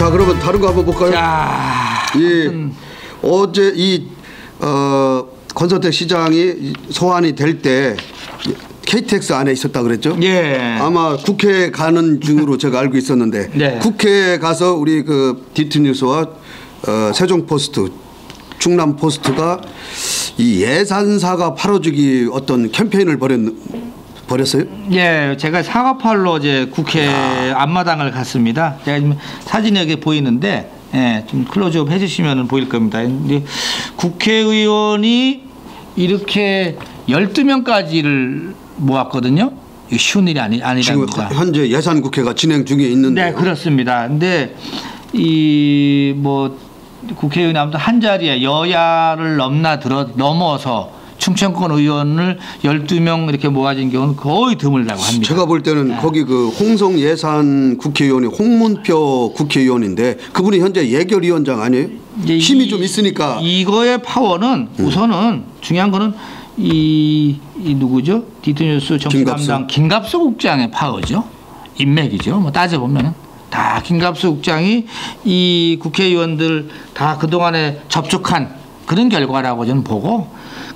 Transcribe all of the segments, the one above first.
자 그러면 다른 거 한번 볼까요? 자, 예, 어제 이 어, 권선택 시장이 소환이 될 때 KTX 안에 있었다 그랬죠? 예. 아마 국회 가는 중으로 제가 알고 있었는데 네. 국회에 가서 우리 그 디트뉴스와 어, 세종포스트, 충남포스트가 이 예산사가 팔아주기 어떤 캠페인을 벌였 벌였어요? 예, 제가 사과팔로 이제 국회 앞마당을 갔습니다. 제가 지금 사진이 여기 보이는데, 예, 좀 클로즈업 해주시면 보일 겁니다. 근데 국회의원이 이렇게 12명까지를 모았거든요. 쉬운 일이 아니, 지금 아니랍니다. 현재 예산 국회가 진행 중에 있는데 네, 그렇습니다. 근데 이 뭐 국회의원이 아무튼 한 자리에 여야를 넘나들어 넘어서 충청권 의원을 12명 이렇게 모아진 경우는 거의 드물다고 합니다. 제가 볼 때는 네. 거기 그 홍성 예산 국회의원이 홍문표 국회의원인데 그분이 현재 예결위원장 아니에요? 힘이 이- 좀 있으니까 음. 이거의 파워는 우선은 중요한 거는 이, 이 누구죠? 디트뉴스 정치. 담당 김갑수 국장의 파워죠. 인맥이죠. 뭐 따져 보면은 다 김갑수 국장이 이 국회의원들 다 그동안에 접촉한 그런 결과라고 저는 보고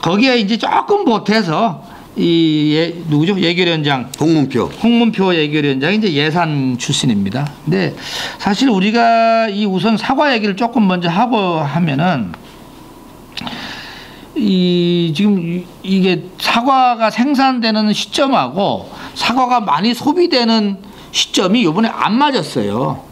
거기에 이제 조금 보태서 이 예, 누구죠? 예결위원장 홍문표 홍문표 예결위원장이 이제 예산 출신입니다. 근데 사실 우리가 이 우선 사과 얘기를 조금 먼저 하고 하면은 이 지금 이- 이게 사과가 생산되는 시점하고 사과가 많이 소비되는 시점이 이번에 안 맞았어요.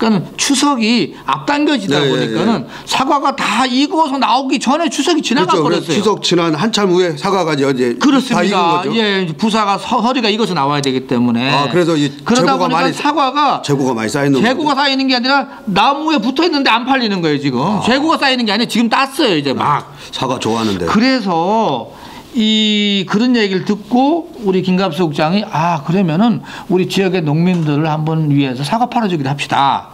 그러니까 추석이 앞당겨지다 네, 예, 보니까는 사과가 다 익어서 나오기 전에 추석이 지나가 그렇죠. 그래서 버렸어요. 추석 지난 한참 후에 사과가 이제 다 익은 그렇습니다. 거죠. 예, 부사가 서, 허리가 익어서 나와야 되기 때문에. 아, 그래서 이 그러다 보니까 많이- 사과가 재고가 많이 쌓이는 재고가 쌓이는 게 아니라 나무에 붙어 있는데 안 팔리는 거예요 지금. 재고가 쌓이는 게 아니라 지금 땄어요 이제 막. 거죠. 사과 좋아하는데 그래서 이 그런 얘기를 듣고 우리 김갑수 국장이 아 그러면은 우리 지역의 농민들을 한번 위해서 사과 팔아주기로 합시다.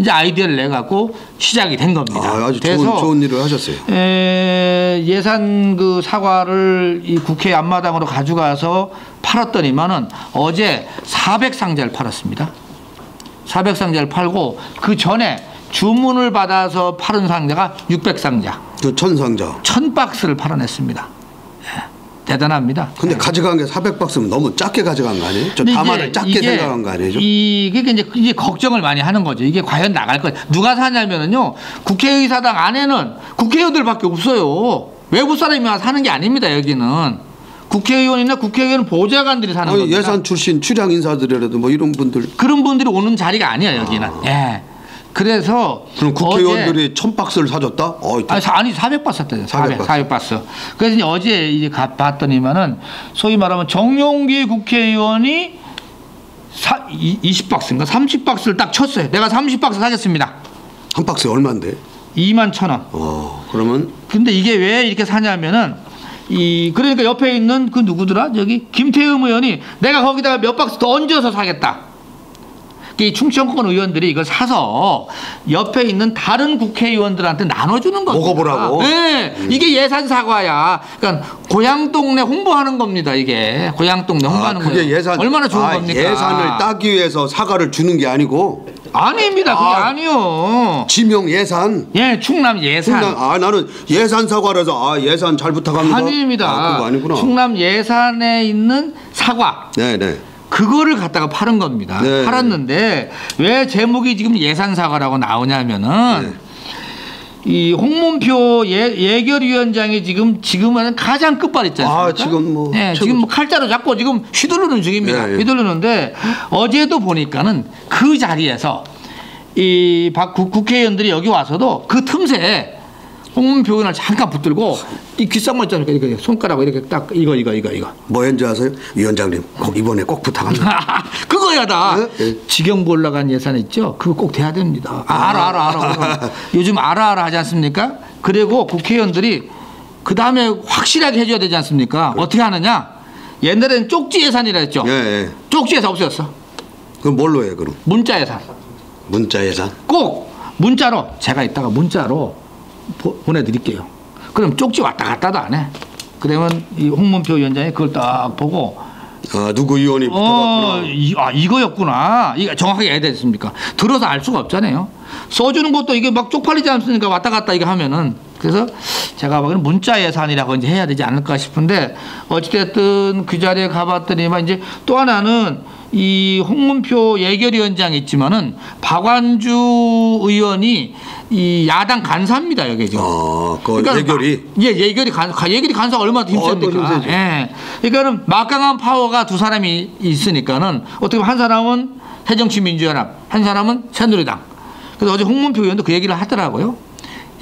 이제 아이디어를 내 갖고 시작이 된 겁니다. 아, 아주 좋은, 좋은 일을 하셨어요. 에, 예산 그 사과를 이 국회 앞마당으로 가져가서 팔았더니만은 어제 400상자를 팔았습니다. 400상자를 팔고 그 전에 주문을 받아서 팔은 상자가 600상자, 그 천상자. 1000박스를 팔아냈습니다. 예, 대단합니다. 근데 가져간 게 400박스면 너무 작게 가져간 거 아니에요? 저 이제 작게 생각한 거 아니에요? 이게 이제 이제 걱정을 많이 하는 거죠. 이게 과연 나갈 거 누가 사냐면은요. 국회의사당 안에는 국회의원들밖에 없어요. 외부 사람이 와서 사는 게 아닙니다. 여기는 국회의원이나 국회의원 보좌관들이 사는 겁니다. 예산 출신 출향 인사들이라도 뭐 이런 분들 그런 분들이 오는 자리가 아니야 여기는. 예. 그래서 그럼 국회의원들이 천 박스를 사줬다? 어, 아니, 사- 아니 400바스 샀대요. 400, 400 400 바스. 그래서 이제 어제 이제 가, 봤더니만은 소위 말하면 정용기 국회의원이 사, 이, 20박스인가 30박스를 딱 쳤어요. 내가 30박스 사겠습니다. 한 박스에 얼마인데? 2만 천 원. 어, 그러면 근데 이게 왜 이렇게 사냐면은 이 그러니까 옆에 있는 그 누구더라 저기 김태흠 의원이 내가 거기다가 몇 박스 더 얹어서 사겠다. 이 충청권 의원들이 이걸 사서 옆에 있는 다른 국회의원들한테 나눠주는 겁니다. 먹어보라고? 네, 이게 예산 사과야. 그러니까 고향 동네 홍보하는 겁니다. 이게 고향 동네 아, 홍보하는 그게 거예요. 예산 얼마나 좋은 아, 겁니까? 예산을 따기 위해서 사과를 주는 게 아니고 아닙니다. 그게 아. 아, 니요 지명 예산. 예, 충남 예산. 충남, 아 나는 예산 사과라서 아 예산 잘 부탁합니다. 아닙니다. 아, 그거 아니구나. 충남 예산에 있는 사과 네, 네. 그거를 갖다가 팔은 겁니다. 네. 팔았는데 왜 제목이 지금 예산 사과라고 나오냐면은 네. 이 홍문표 예, 예결위원장이 지금 지금은 가장 끝발? 아, 지금 뭐 네. 지금 뭐 칼자루 잡고 지금 휘두르는 중입니다. 네, 네. 휘두르는데 어제도 보니까는 그 자리에서 이 박 국회의원들이 여기 와서도 그 틈새에 홍문표 의원을 잠깐 붙들고 이 귓속말 좀 이렇게, 이렇게 손가락으로 이렇게 딱 이거 이거 이거 이거 뭐 했는지 아세요? 위원장님 꼭 이번에 꼭 부탁합니다. 그거야 다 네? 네. 지경부 올라간 예산 있죠 그거 꼭 돼야 됩니다 아, 알아 알아 알아 요즘 알아 알아 하지 않습니까 그리고 국회의원들이 그 다음에 확실하게 해줘야 되지 않습니까 어떻게 하느냐 옛날에는 쪽지 예산이라 했죠 예, 예. 쪽지 예산 없어졌어 그럼 뭘로 해 그럼? 문자 예산 문자 예산. 꼭 문자로 제가 이따가 문자로 보, 보내드릴게요 그럼 쪽지 왔다 갔다도 안 해 그러면 이 홍문표 위원장이 그걸 딱 보고 아, 누구 의원이 어. 이, 아 이거였구나. 이거 정확하게 해야 되겠습니까? 들어서 알 수가 없잖아요. 써주는 것도 이게 막 쪽팔리지 않습니까? 왔다 갔다 이거 하면은. 그래서 제가 보기에는 문자 예산이라고 이제 해야 되지 않을까 싶은데 어찌됐든 그 자리에 가봤더니만 이제 또 하나는 이 홍문표 예결위원장이 있지만은 박완주 의원이 이 야당 간사입니다 여기 지금. 아, 그 그러니까 예결이. 마- 예, 예결이 간 예결이 간사가 얼마나 어, 또 힘셉니까? 힘세죠. 예. 그러니까는 막강한 파워가 두 사람이 있으니까는 어떻게 보면 한 사람은 새정치민주연합, 한 사람은 새누리당. 그래서 어제 홍문표 의원도 그 얘기를 하더라고요.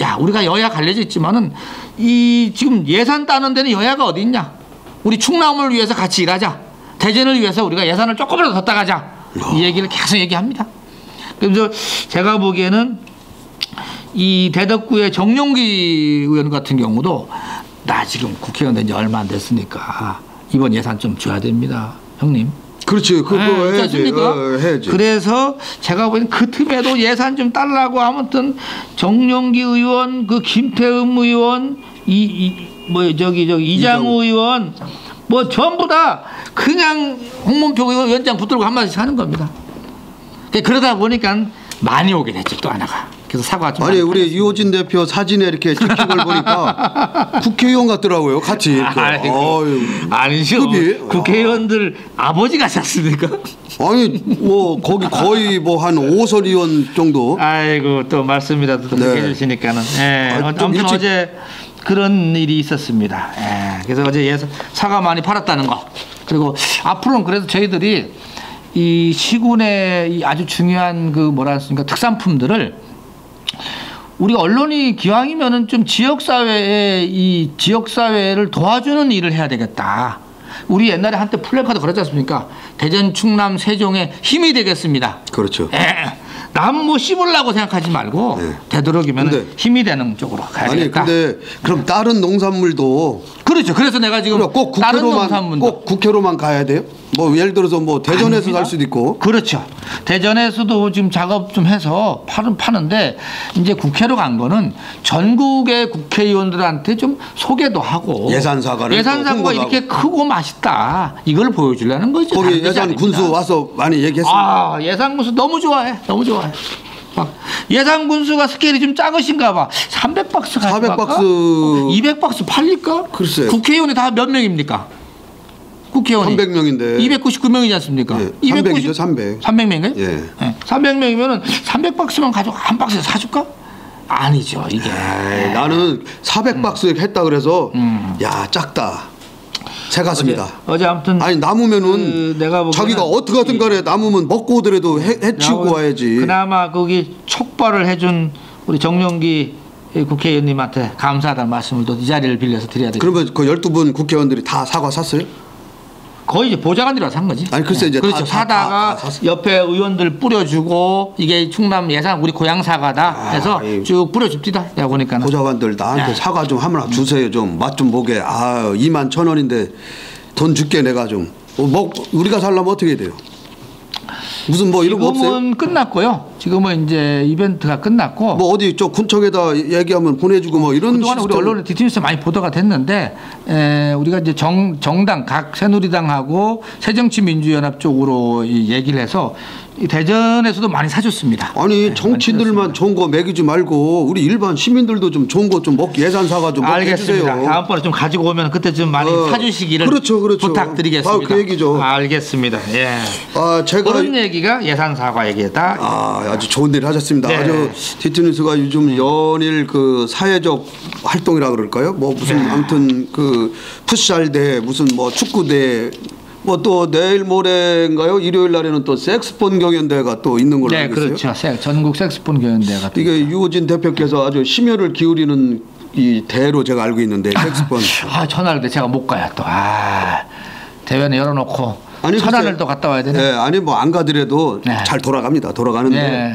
야, 우리가 여야 갈려져 있지만은 이 지금 예산 따는 데는 여야가 어디 있냐? 우리 충남을 위해서 같이 일하자. 대전을 위해서 우리가 예산을 조금이라도 더 따가자. 이 얘기를 계속 얘기합니다. 그래서 제가 보기에는 이 대덕구의 정용기 의원 같은 경우도 나 지금 국회의원 된 지 얼마 안 됐으니까 이번 예산 좀 줘야 됩니다. 형님. 그렇지. 그거 예, 있지 해야지. 어, 해야지. 그래서 제가 보기엔 그 틈에도 예산 좀 달라고 아무튼 정용기 의원, 그 김태흠 의원, 이뭐 저기 저기 이장우 의원 뭐 전부 다 그냥 홍문표 위원장 붙들고 한 마디씩 하는 겁니다. 그러다 보니까 많이 오게 됐죠 또 하나가. 그래서 사과 좀 아니 우리 이호진 대표 사진에 이렇게 찍힌 걸 보니까 국회의원 같더라고요. 같이 이렇게. 아이고, 어휴. 아니죠. 급이? 국회의원들 아 버지 같지 않습니까? 아니 뭐 거기 거의 뭐 한 오선 의원 정도. 아이고 또 말씀이라도 또 네. 해주시니까는. 예. 아, 어, 좀 아무튼 일찍- 어제 그런 일이 있었습니다. 예. 그래서 어제 사과 많이 팔았다는 거. 그리고 앞으로는 그래서 저희들이 이 시군의 이 아주 중요한 그 뭐라 했습니까 특산품들을 우리 언론이 기왕이면은 좀 지역 사회에 이 지역 사회를 도와주는 일을 해야 되겠다. 우리 옛날에 한때 플래카드 걸었지 않습니까? 대전, 충남, 세종에 힘이 되겠습니다. 그렇죠. 예. 남뭐 씹으려고 생각하지 말고 네. 되도록이면 근데- 힘이 되는 쪽으로 가야 아니 되겠다. 근데 그럼 다른 농산물도 그렇죠. 그래서 내가 지금 꼭 국회로만 꼭 국회로만 가야 돼요? 뭐 예를 들어서 뭐 대전에서 아닙니다. 갈 수도 있고. 그렇죠. 대전에서도 지금 작업 좀 해서 파는 파는데 이제 국회로 간 거는 전국의 국회의원들한테 좀 소개도 하고 예산 사과를 예산 사과가 홍보도 이렇게 크고 맛있다 이걸 보여주려는 거죠. 거기 예산. 군수 와서 많이 얘기했습니다. 아 예산 군수 너무 좋아해 너무 좋아해. 막 예산 군수가 스케일이 좀 작으신가 봐. 300박스 가지고 400 갈까? 박스. 200박스 팔릴까? 글쎄. 국회의원이 다 몇 명입니까? 국회의원이 300명인데. 299명이지 않습니까? 예, 300이죠, 300. 300명인가요? 예. 300명이면은 300박스만 가지고 한 박스에 사줄까? 아니죠, 이게. 에이, 나는 400박스 했다 그래서 음. 야 작다. 새 같습니다. 어제 아무튼 아니 남으면은 그 내가 자기가 어떻게 하든 간에 남으면 먹고 오더라도 해, 해치우고 와야지. 그나마 거기 촉발을 해준 우리 정용기 국회의원님한테 감사하다는 말씀을 또 이 자리를 빌려서 드려야 되겠습니다. 그러면 그 12분 국회의원들이 다 사과 샀어요? 거의 이제 보좌관들이라 산 거지. 아니, 글쎄 이제 그렇죠. 다- 다- 사다가 다- 다. 옆에 의원들 뿌려주고 이게 충남 예산 우리 고향 사과다 해서 이- 쭉 뿌려줍디다. 내가 보니까는. 보좌관들 나한테 네. 사과 좀 하나 주세요 좀 맛 좀 보게. 아 2만 천 원인데 돈 줄게 내가 좀. 어, 먹 우리가 살려면 어떻게 돼요? 무슨 뭐 이런 거 없어요? 끝났고요. 지금은 이제 이벤트가 끝났고 뭐 어디 저 군청에다 얘기하면 보내주고 뭐 이런 그동안 우리 언론에 디티뉴스 많이 보도가 됐는데 에, 우리가 이제 정, 정당 각 새누리당하고 새정치민주연합 쪽으로 이 얘기를 해서 이 대전에서도 많이 사줬습니다. 아니 네, 정치인들만 좋은 거 먹이지 말고 우리 일반 시민들도 좀 좋은 거 좀 먹기 예산 사과 좀 알겠습니다. 해주세요. 다음번에 좀 가지고 오면 그때 좀 많이 어, 사주시기를 그렇죠, 그렇죠. 부탁드리겠습니다. 바로 그 얘기죠. 알겠습니다. 예. 아 제가 그런 얘기가 예산 사과 얘기다. 아, 아주 좋은 일 하셨습니다. 네. 아주 디트뉴스가 요즘 연일 그 사회적 활동이라 그럴까요? 뭐 무슨 네. 아무튼 그 풋살 대회 무슨 뭐 축구 대회 뭐또 내일 모레인가요? 일요일 날에는 또 섹스폰 경연대회가 또 있는 걸로 네, 알고 있어요. 그렇죠. 세- 전국 섹스폰 같은. 이게 유호진 대표께서 아주 심혈을 기울이는 이 대회로 제가 알고 있는데 섹스폰. 아 전화를 때 제가 못 가요 또. 아 대회는 열어놓고 아니, 천안을 또 갔다 와야 되네. 네, 아니 뭐 안 가더라도 네. 잘 돌아갑니다. 돌아가는데. 네,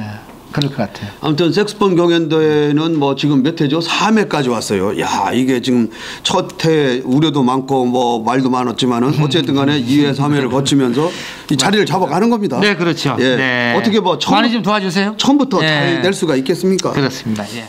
그럴 것 같아요. 아무튼 섹스폰 경연대회는 뭐 지금 몇 회죠? 3회까지 왔어요. 야, 이게 지금 첫 회 우려도 많고 뭐 말도 많았지만은 어쨌든 간에 2회, 3회를 거치면서 이 자리를 잡아가는 겁니다. 네, 그렇죠. 예. 네. 어떻게 뭐 처음, 많이 좀 도와주세요. 처음부터 네. 잘낼 수가 있겠습니까? 그렇습니다. 예.